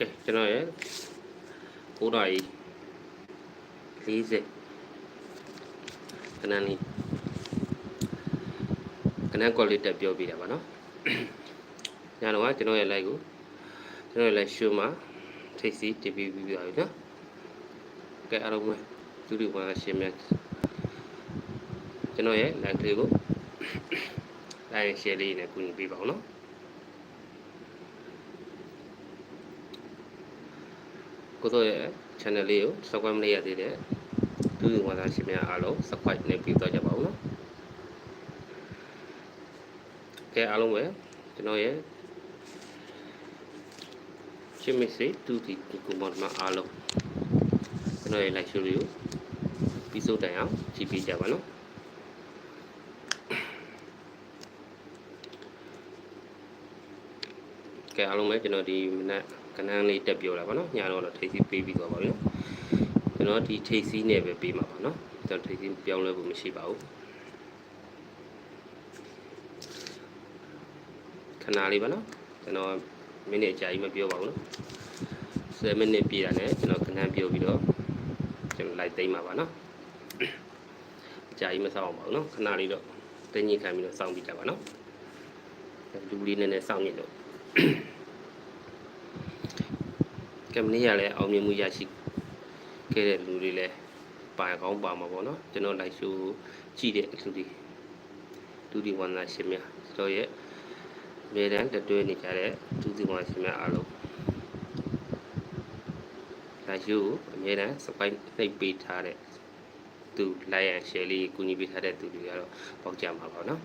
ကဲကျွန်တော်ရဲ့9နာရီ40ခဏလေးခဏကော်လေးတက်ပြောပြတာပါနော်ညတော့ကကျွန်တော်ရဲ့ live ကိုကျွန်တော်ရဲ့ live show မှာထိတ်စီတင်ပြပြီးပါပြီနော်ကဲအားလုံးပဲသူတို့ဘာရှင်းမြတ်ကျွန်တော်ရဲ့ live လေးကို live share လေးနဲ့ကူညီပေးပါဦးနော် ကိုတို့ရဲ့ channel လေးကို subscribe မလုပ်ရသေးတဲ့သူ့ဝန်သားရှင်များအားလုံး subscribe နဲ့ပြီးတော့ကြပါဦးနော်ကဲအားလုံးပဲကျွန်တော်ရဲ့ချစ်မစ်စေတူတီကူမန်မအားလုံးကျွန်တော်ရဲ့ live show လေးကိုပြီးဆုံးတိုင်အောင်ကြည့်ပေးကြပါနော် အားလုံးပဲကျွန်တော်ဒီမနက်ကနန်းလေးတက်ပြောတာပါနော်ညတော့တော့ထိပ်စီးပေးပြီးသွားပါပြီနော်ကျွန်တော်ဒီထိပ်စီးနဲ့ပဲပေးမှာပါနော်ကျွန်တော်ထိပ်စီးပြောင်းလဲဖို့မရှိပါဘူးခဏလေးပါနော်ကျွန်တော်မိနစ်အကြာကြီးမပြောပါဘူးနော်10မိနစ်ပြည့်တာနဲ့ကျွန်တော်ခဏပြောပြီးတော့ကျွန်တော်လိုက်သိမ်းပါပါနော်အကြာကြီးမစောင့်အောင်ပါဘူးနော်ခဏလေးတော့တင်းကြီးခံပြီးတော့စောင့်ပြီးကြပါနော်လူလေးနည်းနည်းစောင့်နေလို့ ကမ္ပဏီကလည်းအောင်မြင်မှုရရှိခဲ့တဲ့လူတွေလည်းပါကောင်းပါမှာပေါ့နော်ကျွန်တော်လိုက်ရှိုးကြည့်တဲ့လူတွေဒုတိဝန္ဒရှင်များကျွန်တော်ရဲ့အမြဲတမ်းတတွဲနေကြတဲ့ဒုတိဝန္ဒရှင်များအားလုံးလိုက်ရှိုးကိုအမြဲတမ်းစပိုက်နှိပ်ပေးထားတဲ့သူလိုက်ရန် share လေးကူညီပေးထားတဲ့သူတွေကတော့ပေါက်ကြမှာပါနော်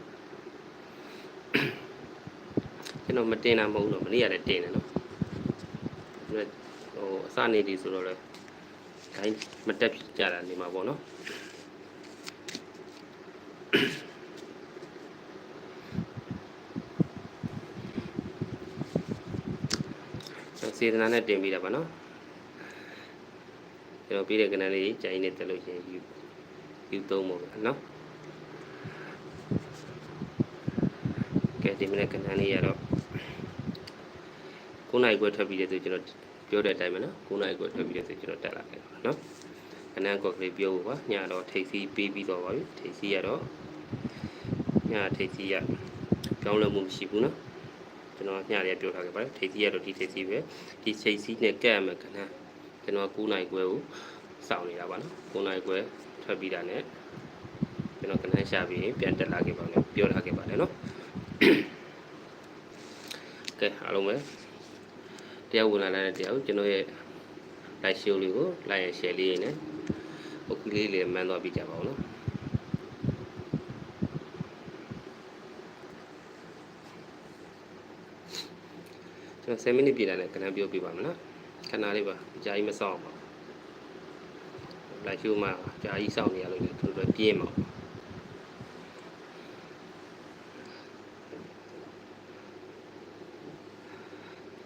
ကျွန်တော်မတင်တာမဟုတ်ဘူးတော့မနေ့ကလည်းတင်တယ်နော် ဟိုအစနေဒီဆိုတော့လေဒိုင်းမတက်ဖြစ်ကြတာနေမှာပေါ့နော်စေတနာနဲ့တင်ပြီးတာပါနော်ကျွန်တော်ပြီးတဲ့ကဏ္ဍလေးကြိုင်နေတက်လို့ရှိရင်ယူယူသုံးဖို့ပဲနော်ကဲဒီမနေ့ကဏ္ဍလေးရတော့9နိုင်ခွဲထွက်ပြီးတဲ့ဆိုကျွန်တော် ပြောတဲ့အတိုင်းပဲနော်9နိုင်ခွဲထွက်ပြီးတဲ့ဆိုကျွန်တော်တက်လာခဲ့ပါနော်ကဏ္ဍကောက်ကလေးပြောဖို့ပါညတော့ထိပ်စီးပေးပြီးတော့ပါပြီထိပ်စီးရတော့ညထိပ်စီးရပြောင်းလဲမှုမရှိဘူးနော်ကျွန်တော်ညလေးပြောထားခဲ့ပါတယ်ထိပ်စီးရတော့ဒီထိပ်စီးပဲဒီထိပ်စီးနဲ့ကက်ရမယ်ကဏ္ဍကျွန်တော်9နိုင်ခွဲကိုစောင့်နေတာပါနော်9နိုင်ခွဲထွက်ပြီးတာနဲ့ကျွန်တော်ကဏ္ဍရှာပြီးပြန်တက်လာခဲ့ပါမယ်ပြောထားခဲ့ပါတယ်နော်ကဲအားလုံးပဲ တရားဝင်လာတဲ့တရားကိုကျွန်တော်ရဲ့ live show လေးကို like and share လေးနဲ့ဟိုကလေးလေးမှန်းသွားပြကြပါဦးနော်ကျွန်တော်10မိနစ်ပြည့်လာတဲ့ခဏပြောပြပါမယ်နော်ခဏလေးပါအကြာကြီးမစောင့်ပါဘူး live show မှာအကြာကြီးစောင့်နေရလို့လေသူတို့ပြင်းမှာ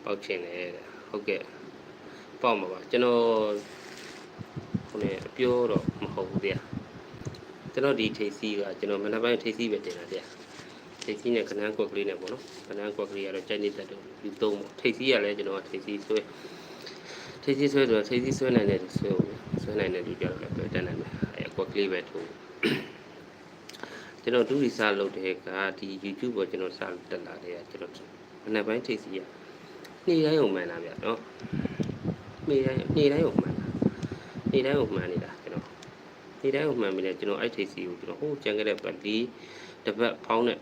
ပေါက်ချင်တယ်တဲ့ဟုတ်ကဲ့ပေါက်မှာပါကျွန်တော်ဟိုနေအပြောတော့မဟုတ်ဘူးတရားကျွန်တော်ဒီထိပ်စီးကကျွန်တော်မနက်ပိုင်းထိပ်စီးပဲတင်တာတရားထိပ်စီးနဲ့ခဏန်းကွက်ကလေးနဲ့ပေါ့နော်ခဏန်းကွက်ကလေးကတော့ကြိုက်နေတဲ့တော့ဒီသုံးပေါ့ထိပ်စီးကလည်းကျွန်တော်ကထိပ်စီးဆွဲထိပ်စီးဆွဲဆိုတော့ထိပ်စီးဆွဲနိုင်တဲ့ဆွဲဦးဆွဲနိုင်တဲ့လူကြတော့လည်းပဲတက်နိုင်မယ်အဲကွက်ကလေးပဲထိုးကျွန်တော်ဒုတိစလုပ်တဲ့ကဒီ YouTube ပေါ်ကျွန်တော်စတက်လာတဲ့ကကျွန်တော်မနက်ပိုင်းထိပ်စီးက နေ့တိုင်းုံမှန်တာဗျနော်နေ့တိုင်းနေ့တိုင်းုံမှန်တာနေ့တိုင်းုံမှန်နေတာကျွန်တော်နေ့တိုင်းုံမှန်ပြီလေကျွန်တော်အဲ့ထိပ်စီးကိုကျွန်တော်ဟိုကြံခဲ့တဲ့ပတ်ဒီတပတ်ဖောင်းတဲ့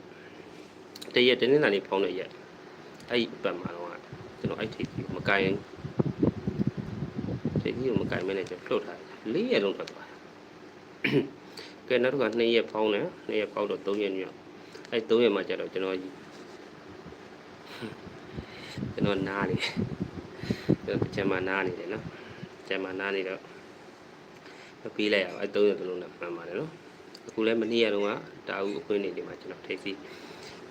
တရက်တနေ့လာနေဖောင်းတဲ့ရက်အဲ့ပတ်မှာတော့ကျွန်တော်အဲ့ထိပ်စီးကိုမကင်ထိပ်စီးကိုမကင်မဲနဲ့ကျွန်တော်လှုပ်ထားတယ်၄ရက်လုံးထွက်သွားတယ်ကဲနောက်တစ်ခါ2ရက်ဖောင်းတယ်2ရက်ဖောင်းတော့3ရက်ညောအဲ့3ရက်မှကျတော့ကျွန်တော် ကျွန်တော်နားနေတယ်ကျွန်တော်ကျမနားနေတယ်နော်ကျမနားနေတော့ပြီးလိုက်အောင်အဲ့3ရက်လုံးနဲ့မှန်ပါတယ်နော်အခုလည်းမနေ့ရက်တုန်းကတာဦးအခွင့်အရေးတွေမှာကျွန်တော်ထိပ်စီ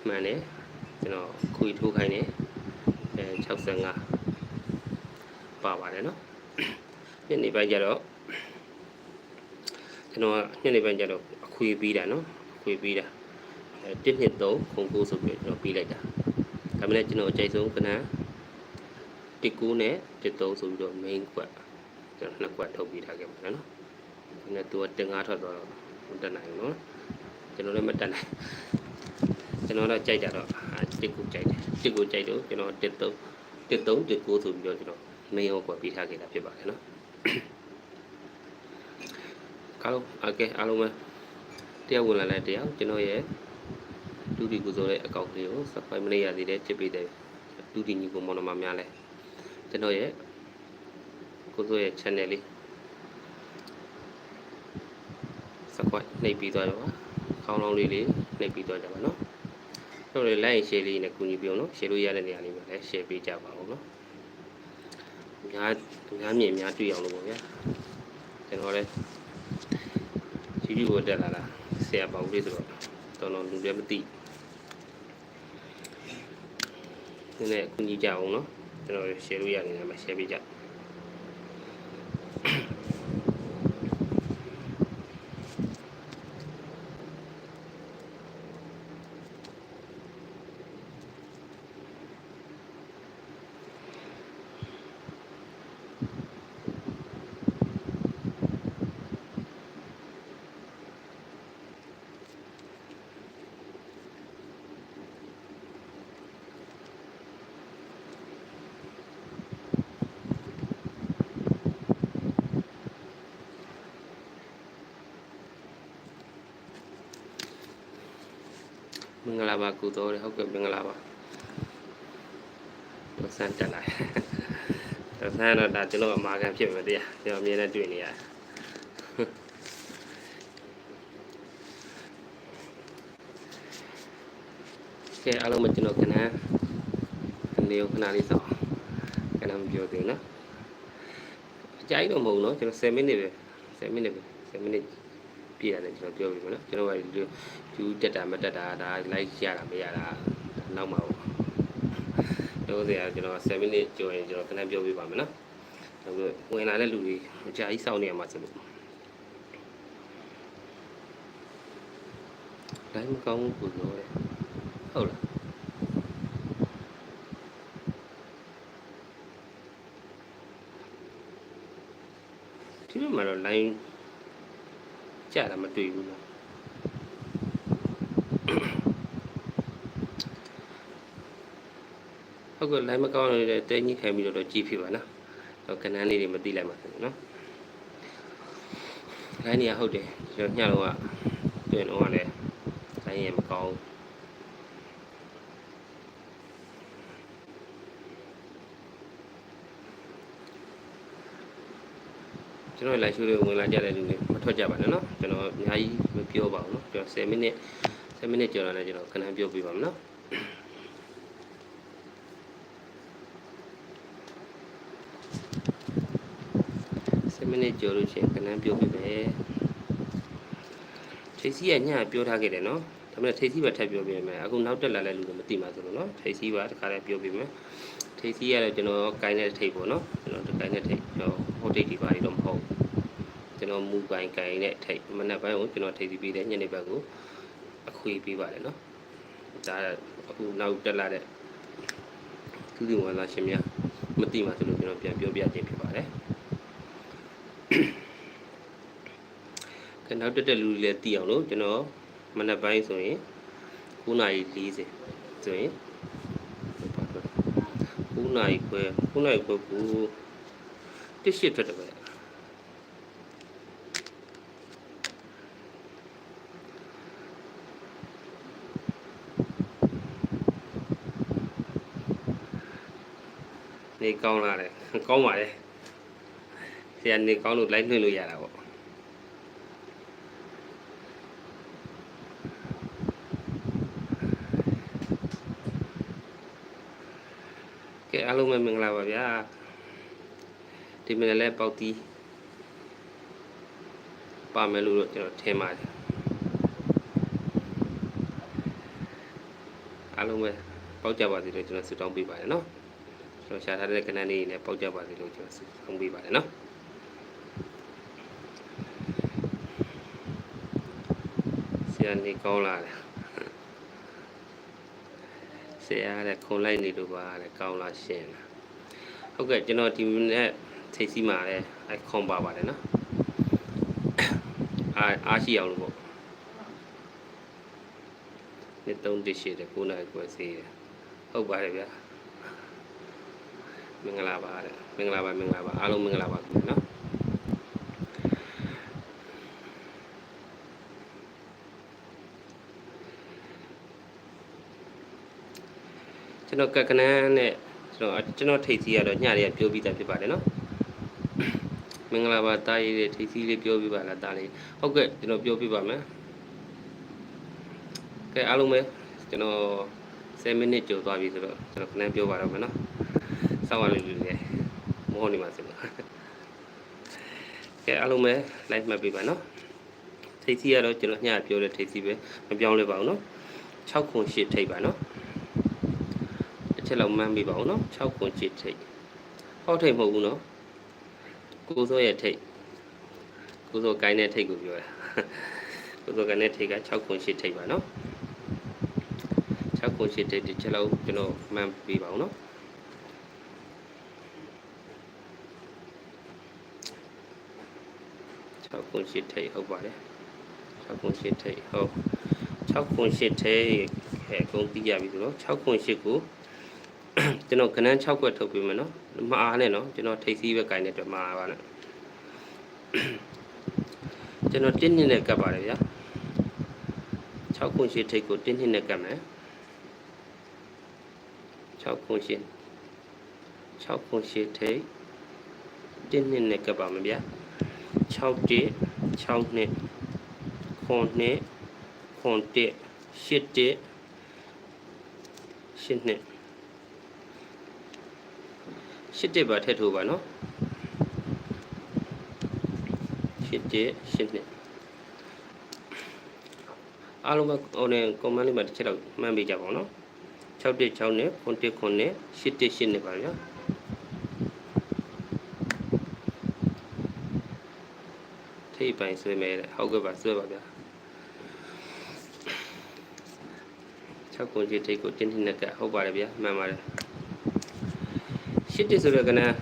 မှန်တယ်ကျွန်တော်ခွေထိုးခိုင်းတယ်အဲ65ပါပါတယ်နော်ညနေပိုင်းကျတော့ကျွန်တော်ကညနေပိုင်းကျတော့အခွေပြီးတာနော်အခွေပြီးတာအဲ1နှစ်3ခုံ9ဆိုပြီးကျွန်တော်ပြီးလိုက်တာ ဒါမှလည်းကျွန်တော်အကြိုက်ဆုံးကနန်း1 19နဲ့13ဆိုပြီးတော့ main ကွက်ကျွန်တော်နှစ်ကွက်ထုတ်ပြီးထားခဲ့ပါတယ်နော်ဒီနေ့သူကတင်ကားထွက်သွားတော့မတက်နိုင်ဘူးနော်ကျွန်တော်လည်းမတက်နိုင်ကျွန်တော်တော့ကြိုက်တာတော့အာတစ်ကိုကြိုက်တယ်တစ်ကိုကြိုက်တော့ကျွန်တော်13 13 19ဆိုပြီးတော့ကျွန်တော် main ရောကွက်ပြီးထားခဲ့တာဖြစ်ပါတယ်နော်အားလုံးโอเคအားလုံးပဲတရားဝင်လာတဲ့တရားကျွန်တော်ရဲ့ ဒုတိကုဆိုတဲ့အကောင့်လေးကို subscribe မလုပ်ရသေးတဲ့ချစ်ပေးတဲ့ဒုတိညီကိုမောင်နှမများလဲကျွန်တော်ရဲ့ကိုဆိုရဲ့ channel လေး subscribe နှိပ်ပြီးသွားကြပါခေါင်းလောင်းလေးလေးနှိပ်ပြီးသွားကြပါနော်တို့လေ like share လေးနဲ့ကူညီပြအောင်နော် share လို့ရတဲ့နေရာလေးမှာလည်း share ပေးကြပါအောင်နော်အများအများမြင်အများတွေ့အောင်လို့ပေါ့ဗျာကျွန်တော်လည်း YouTube ကိုတက်လာတာဆရာပေါင်းလေးဆိုတော့တော်တော်လူလည်းမသိ နည်းနည်းအကူညီကြအောင်နော်ကျွန်တော် share လို့ရနေတယ်မှာ share ပေးကြ င်္ဂလာပါကုတော်ရဟုတ်ကဲ့မင်္ဂလာပါတော့ဆန်းတက်လာတော့ဆန်းတော့ဒါကျွန်တော်အမာခံဖြစ်မှာတရားကျွန်တော်အမြဲတမ်းတွေ့နေရတယ်ကဲအားလုံးမကျွန်တော်ခဏနေခဏလေးစောင့်ခဏမပြောသေးဘူးနော်အကြိုက်တော့မဟုတ်ဘူးနော်ကျွန်တော်10မိနစ်ပဲ10မိနစ်ပဲ10မိနစ် ပြည့်ရတယ်ကျွန်တော်ပြောပြမယ်နော်ကျွန်တော်ကဒီကျူးတက်တာမတက်တာဒါ like ရတာမရတာနောက်မှာပေါ့ပြောစရာကျွန်တော်7မိနစ်ကြော်ရင်ကျွန်တော်ခဏပြောပြပါမယ်နော်နောက်ပြီးဝင်လာတဲ့လူတွေအကြာကြီးစောင့်နေရမှာဆိုလို့ like မကောင်းဘူးကိုပြောတယ်ဟုတ်လားဒီလိုမှတော့ line ကြတာမတွေ့ဘူးနော်ဟုတ်ကဲ့ line မကောင်းနေတဲ့တဲကြီးခံပြီးတော့ကြည့်ဖြစ်ပါနော်ဟိုကနန်းလေးတွေမသိလိုက်ပါဘူးနော် line နေရဟုတ်တယ်ကျွန်တော်ညတော့ကတွင်တော့ကလည်း line ရမကောင်း ကျွန်တော် live show လေးဝင်လာကြတဲ့လူတွေမထွက်ကြပါနဲ့နော်ကျွန်တော်အများကြီးမပြောပါဘူးနော်ကျွန်တော်10မိနစ်10မိနစ်ကျော်လာတယ်ကျွန်တော်ခဏပြောပြပါမယ်နော်10မိနစ်ကျော်လို့ရှိရင်ခဏပြောပြမယ်ထိစီကညပြောထားခဲ့တယ်နော်ဒါပေမဲ့ထိစီပဲထပ်ပြောပြမယ်အခုနောက်တက်လာတဲ့လူတွေမသိမှဆိုလို့နော်ထိစီပါတခါတည်းပြောပြမယ်ထိစီရတယ်ကျွန်တော်ကိုင်းတဲ့ထိပ်ပေါ့နော်ကျွန်တော်ကိုင်းတဲ့ထိပ်ကျွန်တော်ဟို ထိပ်ဒီပါတော့မဟုတ်ကျွန်တော်မူကိုင်းကိုင်းတဲ့ထိပ်မနက်ပိုင်းကိုကျွန်တော်ထိစီပေးတယ်ညနေဘက်ကိုအခွေပေးပါတယ်နော်ဒါအခုနောက်တက်လာတဲ့သူဒီဝန်လာရှင်များမသိမှဆိုလို့ကျွန်တော်ပြန်ပြောပြခြင်းဖြစ်ပါတယ်ကနောက်တက်တဲ့လူတွေလည်းသိအောင်လို့ကျွန်တော်မနက်ပိုင်းဆိုရင်9:40ဆိုရင်9နာရီခွဲ9နာရီခွဲကို တစ်ရှစ်ထွက်တယ်ပဲနေကောင်းလာတယ်ကောင်းပါလေဆရာနေကောင်းလို့လိုက်နှွှင့်လို့ရတာပေါ့ကဲအားလုံးပဲမင်္ဂလာပါဗျာ ဒီမနေ့လဲပေါက်တီးပါမယ်လို့တော့ကျွန်တော်ထင်ပါတယ်အားလုံးပဲပေါက်ကြပါစေလို့ကျွန်တော်ဆုတောင်းပေးပါတယ်နော်ကျွန်တော်ရှာထားတဲ့ကဏ္ဍလေးနဲ့ပေါက်ကြပါစေလို့ကျွန်တော်ဆုတောင်းပေးပါတယ်နော်ဆရာနေကောင်းလာတယ်ဆရာတဲ့ခုံလိုက်နေလို့ပါတဲ့ကောင်းလာရှင်းလာဟုတ်ကဲ့ကျွန်တော်ဒီနေ့ ထိတ်စီးမှာလဲအဲခွန်ပါပါတယ်နော်အာအားရှိအောင်လို့ပေါ့နှစ်သုံးတစ်ရှိတယ်9နာရီကွယ်စီးတယ်ဟုတ်ပါတယ်ဗျာမင်္ဂလာပါတဲ့မင်္ဂလာပါမင်္ဂလာပါအားလုံးမင်္ဂလာပါခင်ဗျာနော်ကျွန်တော်ကက်ကနန်းနဲ့ကျွန်တော်ကျွန်တော်ထိတ်စီးရတော့ညတွေကပြောပြီးသားဖြစ်ပါတယ်နော် မင်္ဂလာပါတားရည်လေးထိတ်စီးလေးပြောပြပါလားတားလေးဟုတ်ကဲ့ကျွန်တော်ပြောပြပါမယ်ကဲအားလုံးပဲကျွန်တော်10မိနစ်ကျော်သွားပြီဆိုတော့ကျွန်တော်ခဏပြောပါတော့မယ်နော်စောင့်ရလို့လူတွေမဟုတ်နေပါစေလို့ကဲအားလုံးပဲ live မှတ်ပေးပါနော်ထိတ်စီးရတော့ကျွန်တော်ညပြောတဲ့ထိတ်စီးပဲမပြောင်းလဲပါဘူးနော်6ခု8ထိတ်ပါနော်တစ်ချက်လောက်မှန်းပေးပါဦးနော်6ခွန်ချစ်ထိတ်ဟောက်ထိတ်မဟုတ်ဘူးနော် ကိုစိုးရဲ့ထိတ်ကိုစိုးကိုင်းတဲ့ထိတ်ကိုပြောတာကိုစိုးကိုင်းတဲ့ထိတ်က6ခွန်ချစ်ထိတ်ပါနော်6ခွန်ချစ်ထိတ်တစ်ချက်လောက်ကျွန်တော်မှန်းပေးပါဦးနော်6ခွန်ချစ်ထိတ်ဟုတ်ပါတယ်6ခွန်ချစ်ထိတ်ဟုတ်6ခွန်ချစ်ထိတ်ခဲအကုန်သိရပြီဆိုတော့6ခွန်ချစ်ကိုကျွန်တော်ကနန်း6ခွက်ထုတ်ပေးမယ်နော် မအားနဲ့နော်ကျွန်တော်ထိတ်စီးပဲကင်တဲ့အတွက်မအားပါနဲ့ကျွန်တော်တင်းနှစ်နဲ့ကပ်ပါတယ်ဗျာ6ခွန်ရှိထိတ်ကိုတင်းနှစ်နဲ့ကပ်မယ်6ခွန်ရှိ6ခွန်ရှိထိတ်တင်းနှစ်နဲ့ကပ်ပါမယ်ဗျာ6တိ6နှစ်ခွန်နှစ်ခွန်တစ်8တိ8နှစ် ရှစ်တစ်ပါထည့်ထိုးပါနော်ရှစ်တစ်ရှစ်နှစ်အားလုံးပဲဟိုနေ comment လေးမှာတစ်ချက်တော့မှန်းပေးကြပါဦးနော်6တစ်6နှစ်9တစ်9နှစ်ရှစ်တစ်ရှစ်နှစ်ပါဗျာထိပ်ပိုင်ဆွဲမယ်တဲ့ဟုတ်ကဲ့ပါဆွဲပါဗျာ6ကုန်ကြီးထိပ်ကိုတင်းတင်းနဲ့ကဟုတ်ပါတယ်ဗျာမှန်ပါတယ် ရှစ်တစ်ဆိုတော့ကနန်း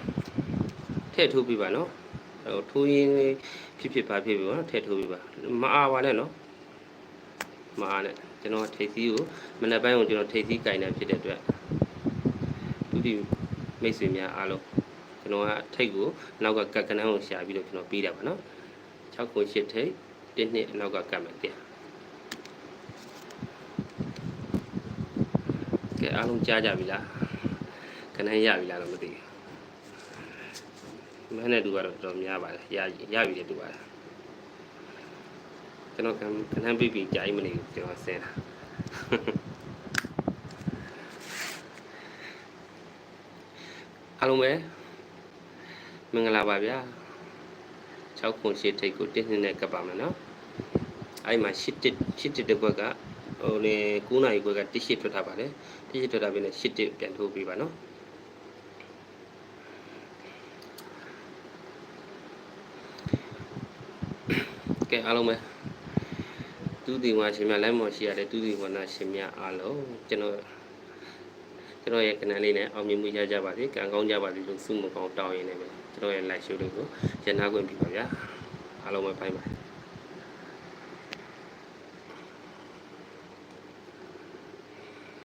ထည့်ထိုးပြပါနော်ဟိုထိုးရင်းဖြစ်ဖြစ်ပါဖြစ်ပြီပေါ့နော်ထည့်ထိုးပြပါမအားပါနဲ့နော်မအားနဲ့ကျွန်တော်ထိတ်စည်းကိုမနေ့ပိုင်းကိုကျွန်တော်ထိတ်စည်းကင်နေဖြစ်တဲ့အတွက်သူဒီမိတ်ဆွေများအားလုံးကျွန်တော်ကထိတ်ကိုနောက်ကကက်ကနန်းကိုရှာပြီးတော့ကျွန်တော်ပြီးတာပါနော်6ကို8ထိတ်1နှစ်နောက်ကကတ်မယ်တရားကဲအားလုံးကြားကြပြီလား ခဏရပြီလားတော့မသိဘူးမန်းနဲ့တူကတော့တော်များပါတယ်ရရပြီတဲ့တူပါတယ်ကျွန်တော်ကခဏပြပြီးကြာကြီးမနေဘူးကျွန်တော်ဆင်းတာအားလုံးပဲမင်္ဂလာပါဗျာ6ခု8ထိတ်ကိုတင်းနေနဲ့ကပ်ပါမယ်နော်အဲ့မှာ8တစ်8တစ်တစ်ဘက်ကဟိုလေ9နာရီဘက်က1 8ထွက်ထားပါတယ်1 8ထွက်ထားပြီးတော့8တစ်ပြန်ထိုးပေးပါနော် ကဲအားလုံးပဲသူဒီမှာရှင်များလိုင်းမော်ရှိရတဲ့သူဒီဝနာရှင်များအားလုံးကျွန်တော်ကျွန်တော်ရဲ့ကနန်းလေးနဲ့အောင်မြင်မှုရကြပါစေကံကောင်းကြပါစေလို့ဆုမကောင်းတောင်းရင်းနေပဲကျွန်တော်ရဲ့ live show လေးကိုရနာခွင့်ပြုပါဗျာအားလုံးပဲဖိုင်ပါ